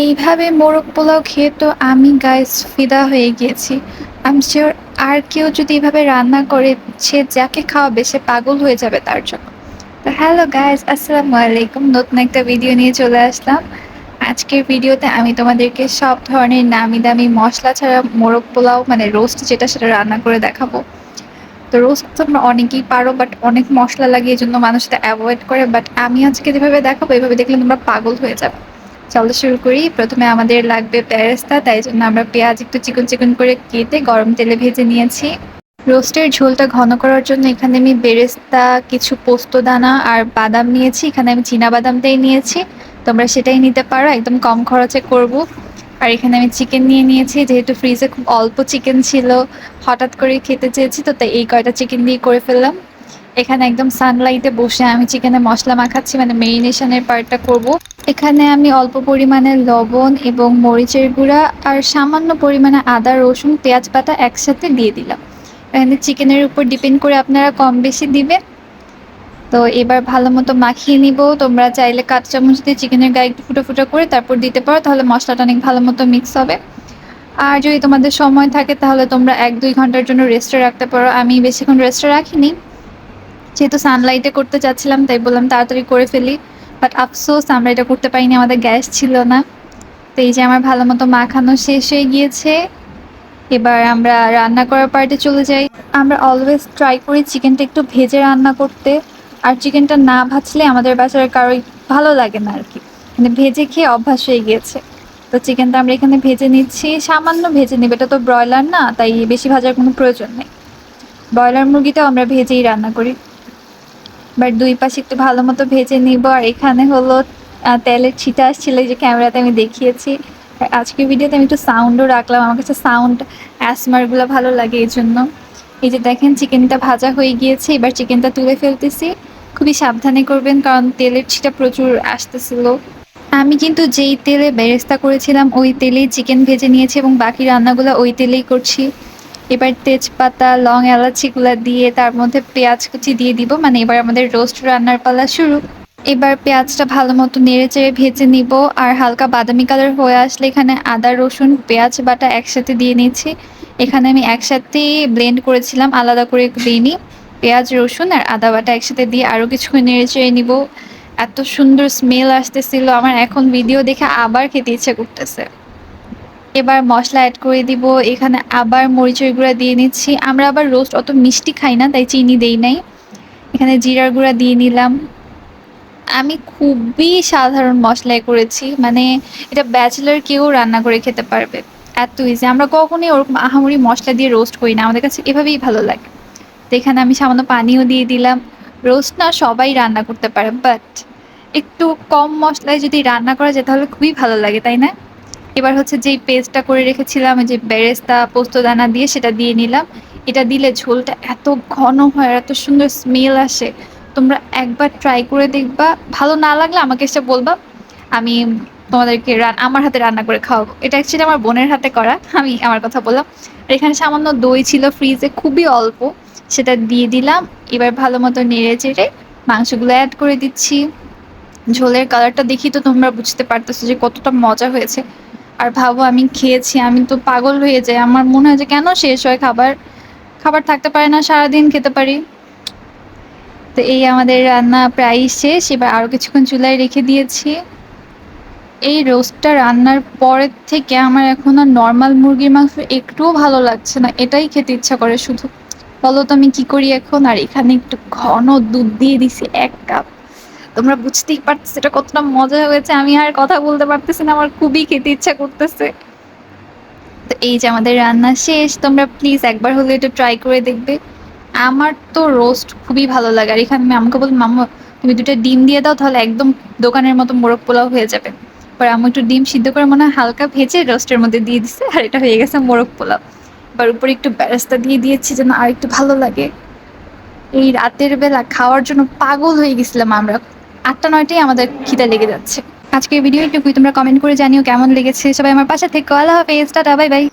এইভাবে মোরগ পোলাও খেয়ে তো আমি গাইস ফিদা হয়ে গিয়েছি। আই এম শিওর আর কেউ যদি এভাবে রান্না করে, সে যাকে খাওয়াবে, সে পাগল হয়ে যাবে তার জন্য। তো হ্যালো গাইস আসসালামু আলাইকুম। নতুন একটা ভিডিও নিয়ে চলে আসলাম। আজকের ভিডিওতে আমি তোমাদেরকে সব ধরনের নামি দামি মশলা ছাড়া মোরগ পোলাও মানে রোস্ট যেটা, সেটা রান্না করে দেখাবো। তো রোস্ট তোমরা অনেকেই পারো বাট অনেক মশলা লাগে এই জন্য মানুষ এটা অ্যাভয়েড করে। বাট আমি আজকে যেভাবে দেখাবো এইভাবে দেখলে তোমরা পাগল হয়ে যাবে। চলো শুরু করি। প্রথমে আমাদের লাগবে পেরেস্তা, তাই জন্য আমরা পেঁয়াজ একটু চিকন চিকন করে কেটে গরম তেলে ভেজে নিয়েছি। রোস্টের ঝোলটা ঘন করার জন্য এখানে আমি বেরেস্তা, কিছু পোস্ত দানা আর বাদাম নিয়েছি। এখানে আমি চীনা বাদামটাই নিয়েছি। তোমরা সেটাই নিতে পারো, একদম কম খরচে করব। আর এখানে আমি চিকেন নিয়ে নিয়েছি, যেহেতু ফ্রিজে খুব অল্প চিকেন ছিল। হঠাৎ করে খেতে চেয়েছি, তো তাই এই কয়টা চিকেন দিয়ে করে ফেললাম। এখানে একদম সানলাইটে বসে আমি চিকেনে মশলা মাখাচ্ছি মানে মেরিনেশনের পার্টটা করব। এখানে আমি অল্প পরিমাণে লবণ এবং মরিচের গুঁড়া আর সামান্য পরিমাণে আদা, রসুন, পেঁয়াজ পাতা একসাথে দিয়ে দিলাম। এখানে চিকেনের উপর ডিপেন্ড করে আপনারা কম বেশি দিবেন। তো এবার ভালো মতো মাখিয়ে নিব। তোমরা চাইলে কাঁচ চামচ দিয়ে চিকেনের গায়ে একটু ফুটো ফুটো করে তারপর দিতে পারো, তাহলে মশলাটা অনেক ভালো মতো মিক্স হবে। আর যদি তোমাদের সময় থাকে, তাহলে তোমরা এক দুই ঘণ্টার জন্য রেস্টে রাখতে পারো। আমি বেশিক্ষণ রেস্টে রাখিনি। যেহেতু সানলাইটে করতে চাচ্ছিলাম, তাই বললাম তাড়াতাড়ি করে ফেলি। বাট আফসোস, আমরা এটা করতে পারিনি, আমাদের গ্যাস ছিল না। তো এই যে আমার ভালো মতো মাখানো শেষ হয়ে গিয়েছে, এবার আমরা রান্না করার পার্টে চলে যাই। আমরা অলওয়েজ ট্রাই করি চিকেনটা একটু ভেজে রান্না করতে, আর চিকেনটা না ভাজলে আমাদের বাসার কারোই ভালো লাগে না আর কি। মানে ভেজে খেয়ে অভ্যাস হয়ে গিয়েছে। তো চিকেনটা আমরা এখানে ভেজে নিচ্ছি, সামান্য ভেজে নেবে, এটা তো ব্রয়লার না, তাই বেশি ভাজার কোনো প্রয়োজন নেই। ব্রয়লার মুরগিটাও আমরা ভেজেই রান্না করি। বাট দুই পাশে একটু ভালো মতো ভেজে নিব। আর এখানে হলো তেলের ছিটা আসছিল যে ক্যামেরাতে আমি দেখিয়েছি। আজকের ভিডিওতে আমি একটু সাউন্ডও রাখলাম। আমার কাছে সাউন্ড অ্যাসমারগুলো ভালো লাগে এই জন্য। এই যে দেখেন চিকেনটা ভাজা হয়ে গিয়েছে। এবার চিকেনটা তুলে ফেলতেছি। খুবই সাবধানে করবেন, কারণ তেলের ছিটা প্রচুর আসতেছিল। আমি কিন্তু যেই তেলে বেরেস্তা করেছিলাম, ওই তেলেই চিকেন ভেজে নিয়েছি এবং বাকি রান্নাগুলো ওই তেলেই করছি। এবার তেজপাতা, লং এলাচিগুলো দিয়ে তার মধ্যে পেঁয়াজ কুচি দিয়ে দিব। মানে এবার আমাদের রোস্ট রান্নার পালা শুরু। এবার পেঁয়াজটা ভালো মতো নেড়ে চেড়ে ভেজে নিব আর হালকা বাদামি কালার হয়ে আসলে এখানে আদা, রসুন, পেঁয়াজ, বাটা একসাথে দিয়ে নিচ্ছি। এখানে আমি একসাথে ব্লেন্ড করেছিলাম, আলাদা করে দিইনি পেঁয়াজ, রসুন আর আদা, বাটা একসাথে দিয়ে আরও কিছুক্ষণ নেড়ে চেড়ে নিব। এত সুন্দর স্মেল আসতেছিল, আমার এখন ভিডিও দেখে আবার খেতে ইচ্ছে করতেছে। এবার মশলা অ্যাড করে দিব। এখানে আবার মরিচের গুঁড়া দিয়ে নিচ্ছি। আমরা আবার রোস্ট অত মিষ্টি খাই না, তাই চিনি দেই নাই। এখানে জিরার গুঁড়া দিয়ে নিলাম। আমি খুবই সাধারণ মশলায় করেছি। মানে এটা ব্যাচেলার কেউ রান্না করে খেতে পারবে। এত ইজি আমরা কখনোই ওরকম আহামরি মশলা দিয়ে রোস্ট করি না। আমাদের কাছে এভাবেই ভালো লাগে। তো এখানে আমি সামান্য পানিও দিয়ে দিলাম। রোস্ট না সবাই রান্না করতে পারে বাট একটু কম মশলায় যদি রান্না করা যায়, তাহলে খুবই ভালো লাগে, তাই না? এবার হচ্ছে যেই পেস্টটা করে রেখেছিলাম যে বেরেস্তা, পোস্তদানা দিয়ে সেটা দিয়ে নিলাম। এটা দিলে ঝোলটা এত ঘন হয় আর এত সুন্দর স্মেল আসে। তোমরা একবার ট্রাই করে দেখবা। ভালো না লাগলে আমাকে এসে বলবা। আমি তোমাদেরকে আমার হাতে রান্না করে খাওয়াবো। এটা অ্যাকচুয়ালি আমার বোনের হাতে করা। আমি আমার কথা বললাম। আর এখানে সামান্য দই ছিল ফ্রিজে খুবই অল্প। সেটা দিয়ে দিলাম। এবার ভালো মতো নেড়ে চেড়ে মাংসগুলো অ্যাড করে দিচ্ছি। ঝোলের কালারটা দেখি তো তোমরা বুঝতে পারতেছো যে কতটা মজা হয়েছে। আর ভাবো, আমি খেয়েছি, আমি তো পাগল হয়ে যাই। আমার মনে হয় যে কেন শেষ হয় খাবার? খাবার থাকতে পারে না, সারাদিন খেতে পারি। তো এই আমাদের রান্না প্রায় শেষ। এবার আরও কিছুক্ষণ চুলায় রেখে দিয়েছি। এই রোস্টটা রান্নার পরের থেকে আমার এখন আর নর্মাল মুরগির মাংস একটুও ভালো লাগছে না। এটাই খেতে ইচ্ছা করে শুধু। বলো তো আমি কি করি এখন? আর এখানে একটু ঘন দুধ দিয়ে দিছি, এক কাপ। তোমরা বুঝতেই পারতেছো এটা কতটা মজা হয়েছে। আমি আর কথা বলতে পারতেছি না, আমার খুবই খেতে ইচ্ছা করতেছে। তো এই যে আমাদের রান্না শেষ, তোমরা প্লিজ একবার হলে এটা ট্রাই করে দেখবে। আমার তো রোস্ট খুবই ভালো লাগে, আর এখানে আমি আমাকে বলি মাম্মা, তুমি দুটো ডিম দিয়ে দাও, তাহলে একদম দোকানের মতো মোরগ পোলাও হয়ে যাবে। পরে আমি একটু ডিম সিদ্ধ করে মনে হয় হালকা ভেজে রোস্টের মধ্যে দিয়ে দিছে, আর এটা হয়ে গেছে মোরগ পোলাও। এবার উপরে একটু ব্যারেস্তা দিয়ে দিয়েছি যেন আর একটু ভালো লাগে। এই রাতের বেলা খাওয়ার জন্য পাগল হয়ে গেছিলাম আমরা। আটটা নয়টাই আমাদের খিদে লেগে যাচ্ছে। আজকের ভিডিও একটু তোমরা কমেন্ট করে জানিও কেমন লেগেছে। সবাই আমার পাশে থেকে। আল্লাহ হাফেজ। Tata, bye bye.